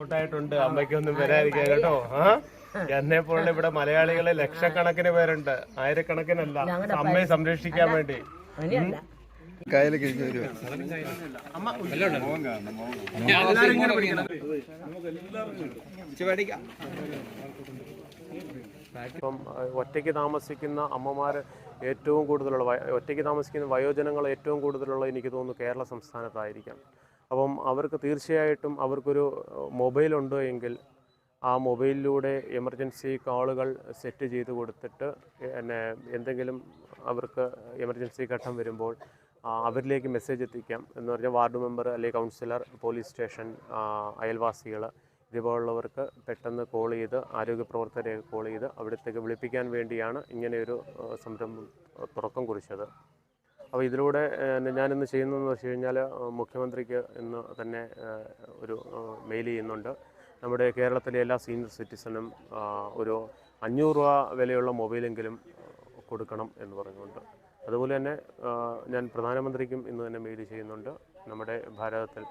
ായിട്ടുണ്ട് അമ്മയ്ക്കൊന്നും വരാതിരിക്കാൻ കേട്ടോ. ആ? എന്നെ പോലുള്ള ഇവിടെ മലയാളികളെ ലക്ഷക്കണക്കിന് പേരുണ്ട്. ആയിരക്കണക്കിനല്ല. അമ്മയെ സംരക്ഷിക്കാൻ വേണ്ടി. ഇപ്പം ഒറ്റയ്ക്ക് താമസിക്കുന്ന അമ്മമാർ ഏറ്റവും കൂടുതലുള്ള ഒറ്റയ്ക്ക് താമസിക്കുന്ന വയോജനങ്ങൾ ഏറ്റവും കൂടുതലുള്ള എനിക്ക് തോന്നുന്നു കേരള സംസ്ഥാനത്തായിരിക്കാം. അപ്പം അവർക്ക് തീർച്ചയായിട്ടും അവർക്കൊരു മൊബൈൽ ഉണ്ട് എങ്കിൽ ആ മൊബൈലിലൂടെ എമർജൻസി കോളുകൾ സെറ്റ് ചെയ്ത് കൊടുത്തിട്ട് പിന്നെ എന്തെങ്കിലും അവർക്ക് എമർജൻസി ഘട്ടം വരുമ്പോൾ അവരിലേക്ക് മെസ്സേജ് എത്തിക്കാം. എന്ന് പറഞ്ഞാൽ വാർഡ് മെമ്പർ അല്ലെങ്കിൽ കൗൺസിലർ പോലീസ് സ്റ്റേഷൻ അയൽവാസികൾ ഇതുപോലുള്ളവർക്ക് പെട്ടെന്ന് കോൾ ചെയ്ത് ആരോഗ്യ പ്രവർത്തകരെ കോൾ ചെയ്ത് അവിടത്തേക്ക് വിളിപ്പിക്കാൻ വേണ്ടിയാണ് ഇങ്ങനെയൊരു സംരംഭം തുടക്കം കുറിച്ചത്. അപ്പോൾ ഇതിലൂടെ ഞാനിന്ന് ചെയ്യുന്നതെന്ന് വെച്ച് കഴിഞ്ഞാൽ മുഖ്യമന്ത്രിക്ക് ഇന്ന് തന്നെ ഒരു മെയിൽ ചെയ്യുന്നുണ്ട്. നമ്മുടെ കേരളത്തിലെ എല്ലാ സീനിയർ സിറ്റിസണും ഒരു അഞ്ഞൂറ് രൂപ വിലയുള്ള മൊബൈലെങ്കിലും കൊടുക്കണം എന്ന് പറഞ്ഞുകൊണ്ട്. അതുപോലെ തന്നെ ഞാൻ പ്രധാനമന്ത്രിക്കും ഇന്ന് തന്നെ മെയിൽ ചെയ്യുന്നുണ്ട്. നമ്മുടെ ഭാരതത്തിൽ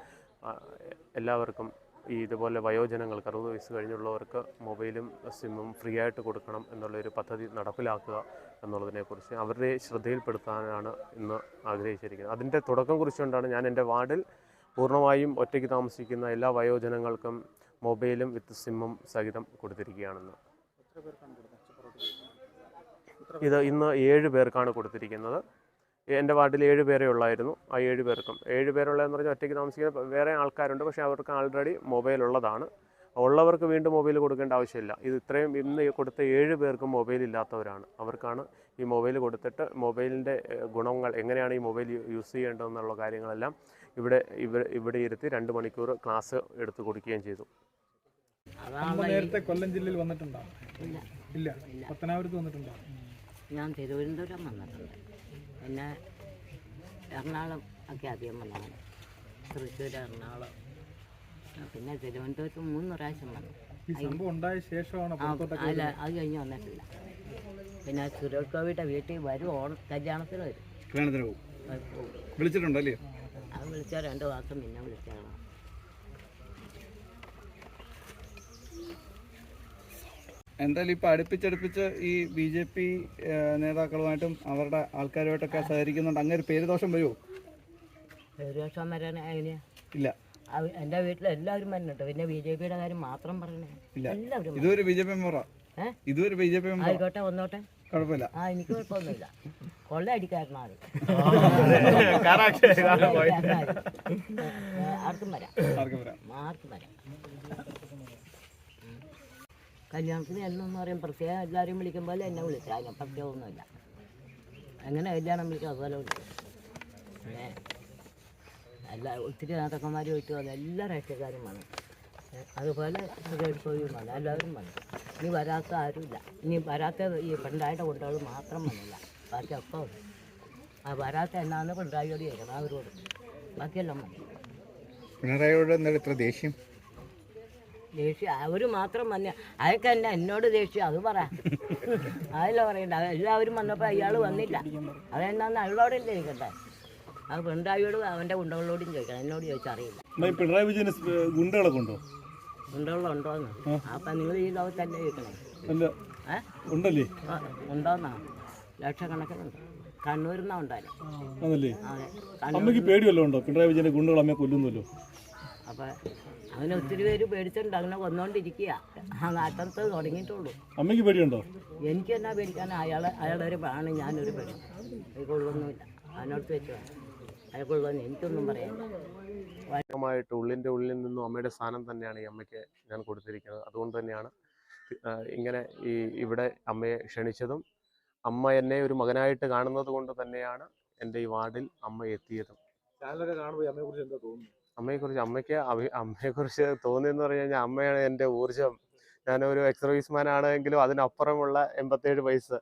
എല്ലാവർക്കും ഈ ഇതുപോലെ വയോജനങ്ങൾക്ക് അറുപത് വയസ്സ് കഴിഞ്ഞുള്ളവർക്ക് മൊബൈലും സിമ്മും ഫ്രീ ആയിട്ട് കൊടുക്കണം എന്നുള്ളൊരു പദ്ധതി നടപ്പിലാക്കുക എന്നുള്ളതിനെക്കുറിച്ച് അവരുടെ ശ്രദ്ധയിൽപ്പെടുത്താനാണ് ഇന്ന് ആഗ്രഹിച്ചിരിക്കുന്നത്. അതിന്റെ തുടക്കം കുറിച്ചുകൊണ്ടാണ് ഞാൻ എന്റെ വാർഡിൽ പൂർണമായും ഒറ്റയ്ക്ക് താമസിക്കുന്ന എല്ലാ വയോജനങ്ങൾക്കും മൊബൈലും വിത്ത് സിമ്മും സഹിതം കൊടുത്തിരിക്കുകയാണെന്ന്. ഇത് ഇന്ന് ഏഴ് പേർക്കാണ് കൊടുത്തിരിക്കുന്നത്. എന്റെ വാർഡിൽ ഏഴ് പേരേ ഉള്ളായിരുന്നു. ആ ഏഴ് പേർക്കും. ഏഴ് പേരുള്ളതെന്ന് പറഞ്ഞാൽ ഒറ്റയ്ക്ക് താമസിക്കുന്ന വേറെ ആൾക്കാരുണ്ട്. പക്ഷേ അവർക്ക് ആൾറെഡി മൊബൈൽ ഉള്ളതാണ്. ഉള്ളവർക്ക് വീണ്ടും മൊബൈൽ കൊടുക്കേണ്ട ആവശ്യമില്ല. ഇത് ഇത്രയും ഇന്ന് കൊടുത്ത ഏഴ് പേർക്കും മൊബൈൽ ഇല്ലാത്തവരാണ്. അവർക്കാണ് ഈ മൊബൈൽ കൊടുത്തിട്ട് മൊബൈലിന്റെ ഗുണങ്ങൾ എങ്ങനെയാണ് ഈ മൊബൈൽ യൂസ് ചെയ്യേണ്ടതെന്നുള്ള കാര്യങ്ങളെല്ലാം ഇവിടെ ഇവിടെ ഇവിടെ ഇരുത്തി രണ്ട് മണിക്കൂർ ക്ലാസ് എടുത്തു കൊടുക്കുകയും ചെയ്തു. നേരത്തെ കൊല്ലം ജില്ലയിൽ വന്നിട്ടുണ്ടോ? ഇല്ല. ഇല്ല. പത്തനാപുരത്ത് വന്നിട്ടുണ്ടോ? ഞാൻ തിരുവനന്തപുരം വന്നിട്ടുണ്ട്. പിന്നെ എറണാകുളം ഒക്കെ അധികം വന്നതാണ്. തൃശ്ശൂർ എറണാകുളം. പിന്നെ തിരുവനന്തപുരത്ത് മൂന്ന് പ്രാവശ്യം വന്നു. അല്ല അത് കഴിഞ്ഞ് വന്നിട്ടില്ല. പിന്നെ സുരേഷ് ഗോപിയുടെ വീട്ടിൽ വരും ഓണ കല്യാണത്തിന് വരും. വിളിച്ചിട്ടുണ്ടല്ലേ അത് വിളിച്ചാൽ രണ്ട് മാസം പിന്നെ വിളിച്ചാണ് എന്തായാലും ഇപ്പൊ അടുപ്പിച്ചടുപ്പിച്ച് ഈ ബി ജെ പി നേതാക്കളുമായിട്ടും അവരുടെ ആൾക്കാരുമായിട്ടൊക്കെ സഹകരിക്കുന്നുണ്ട്. അങ്ങനെ ഒരു പേരുദോഷം വരുമോ പേരുദോഷം വരാൻ എങ്ങനെയാ? ഇല്ല. എന്റെ വീട്ടിൽ എല്ലാവരും വരുന്നുണ്ട് പിന്നെ ബി ജെ പിയുടെ കാര്യം മാത്രം പറയണേ. ഇല്ല. എല്ലാവരും ഇതൊരു ബി ജെ പി മെമ്പറാ? ഇതൊരു ബി ജെ പി മെമ്പർ ആയിക്കോട്ടെ വന്നോട്ടെ. കുഴപ്പമില്ല. ആ എനിക്ക് കുഴപ്പമൊന്നുമില്ല. കൊള്ളയടിക്കാരനാണ് ആർക്കും വരാം. ആർക്കും വരാം. ആർക്കും വരാം. കല്യാണത്തിന് എന്നൊന്നും പറയും പ്രത്യേകം എല്ലാവരും വിളിക്കും പോലെ എന്നെ വിളിച്ചു? അതിന് പ്രത്യേകമൊന്നുമില്ല അങ്ങനെ കല്യാണം വിളിക്കും അതുപോലെ വിളിക്കും. പിന്നെ എല്ലാ ഒത്തിരി നേതാക്കന്മാർ ചോദിച്ചു വന്നു എല്ലാ രാഷ്ട്രീയക്കാരും ഏ, അതുപോലെ സുരേഷ് വന്നു എല്ലാവരും വന്നു. ഇനി വരാത്ത ആരുമില്ല. ഇനി വരാത്ത ഈ പെണ്ണായിട്ട് കൊണ്ടുകൾ മാത്രം വന്നില്ല. ബാക്കിയൊക്കെ വന്നു. ആ വരാത്ത എന്നാന്ന് പിണറായിയോട് ചോദിക്കണം അവരോട്. ബാക്കിയെല്ലാം വന്നു. പിണറായിയോട് എന്താ ഇത്ര ദേഷ്യം? ദേഷ്യം. അവർ മാത്രം വന്ന അതൊക്കെ എന്നെ എന്നോട് ദേഷ്യം. അത് പറ. അതല്ല പറയണ്ട? എല്ലാവരും വന്നപ്പോൾ അയാൾ വന്നില്ല. അതെന്താന്ന് അയാളോടല്ലേ ചോദിക്കട്ടെ അത് പിണറായിയോടും അവന്റെ ഗുണ്ടകളോടും ചോദിക്കണം. എന്നോട് ചോദിച്ചാൽ അറിയില്ല. പിണറായി വിജയൻ ഗുണ്ടകളൊക്കെ ഉണ്ടോ? ഗുണ്ടകളുണ്ടോന്ന് അപ്പം നിങ്ങൾ ഈ ലോകത്തല്ലേ ചോദിക്കണേ. അല്ല ഏ? ഉണ്ടല്ലേ? ഉണ്ടോന്നാ? ലക്ഷക്കണക്കിനുണ്ട് കണ്ണൂരിന്നാ ഉണ്ടായാലും അതല്ലേ അമ്മയ്ക്ക് പേടിയല്ലോ ഉണ്ടോ? പിണറായി വിജയന്റെ ഗുണ്ടകൾ അമ്മയെ കൊല്ലുന്നല്ലോ. അപ്പം അങ്ങനെ ഒത്തിരി പേര് പേടിച്ചിട്ടുണ്ട്. അങ്ങനെ വന്നുകൊണ്ടിരിക്കുക ആ നാട്ടത്ത് തുടങ്ങിയിട്ടുള്ളൂ. അമ്മയ്ക്ക് പേടിയുണ്ടോ? എനിക്ക് എന്നാ പേടിക്കാൻ? അയാളെ അയാൾ ഒരു പാണ് ഞാനൊരു പേടി. കൊള്ളൊന്നുമില്ല അതിനടുത്ത് വെച്ച് വേണം അയാൾക്കുള്ളതെന്ന് എനിക്കൊന്നും പറയാനില്ല. ായിട്ട് ഉള്ളിന്റെ ഉള്ളിൽ നിന്നും അമ്മയുടെ സ്ഥാനം തന്നെയാണ് ഈ അമ്മയ്ക്ക് ഞാൻ കൊടുത്തിരിക്കുന്നത്. അതുകൊണ്ട് തന്നെയാണ് ഇങ്ങനെ ഈ ഇവിടെ അമ്മയെ ക്ഷണിച്ചതും അമ്മ എന്നെ ഒരു മകനായിട്ട് കാണുന്നത് കൊണ്ട് തന്നെയാണ് എന്റെ ഈ വാർഡിൽ അമ്മ എത്തിയതും. ചാനലൊക്കെ കാണുമ്പോൾ അമ്മയെ കുറിച്ച് എന്താ തോന്നുന്നു അമ്മയെക്കുറിച്ച് അമ്മയ്ക്ക് അഭി അമ്മയെക്കുറിച്ച് തോന്നിയെന്ന് പറഞ്ഞു കഴിഞ്ഞാൽ അമ്മയാണ് എന്റെ ഊർജം ഞാനൊരു എക്സ് സർവീസ്മാൻ ആണെങ്കിലും അതിനപ്പുറമുള്ള എൺപത്തേഴ് വയസ്സ്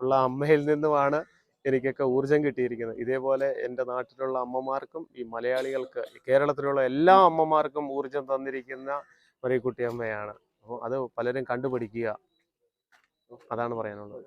ഉള്ള അമ്മയിൽ നിന്നുമാണ് എനിക്കൊക്കെ ഊർജം കിട്ടിയിരിക്കുന്നത്. ഇതേപോലെ എന്റെ നാട്ടിലുള്ള അമ്മമാർക്കും ഈ മലയാളികൾക്ക് കേരളത്തിലുള്ള എല്ലാ അമ്മമാർക്കും ഊർജം തന്നിരിക്കുന്ന മറിയക്കുട്ടി അമ്മയാണ്. അപ്പോൾ അത് പലരും കണ്ടുപിടിക്കുക. അതാണ് പറയാനുള്ളത്.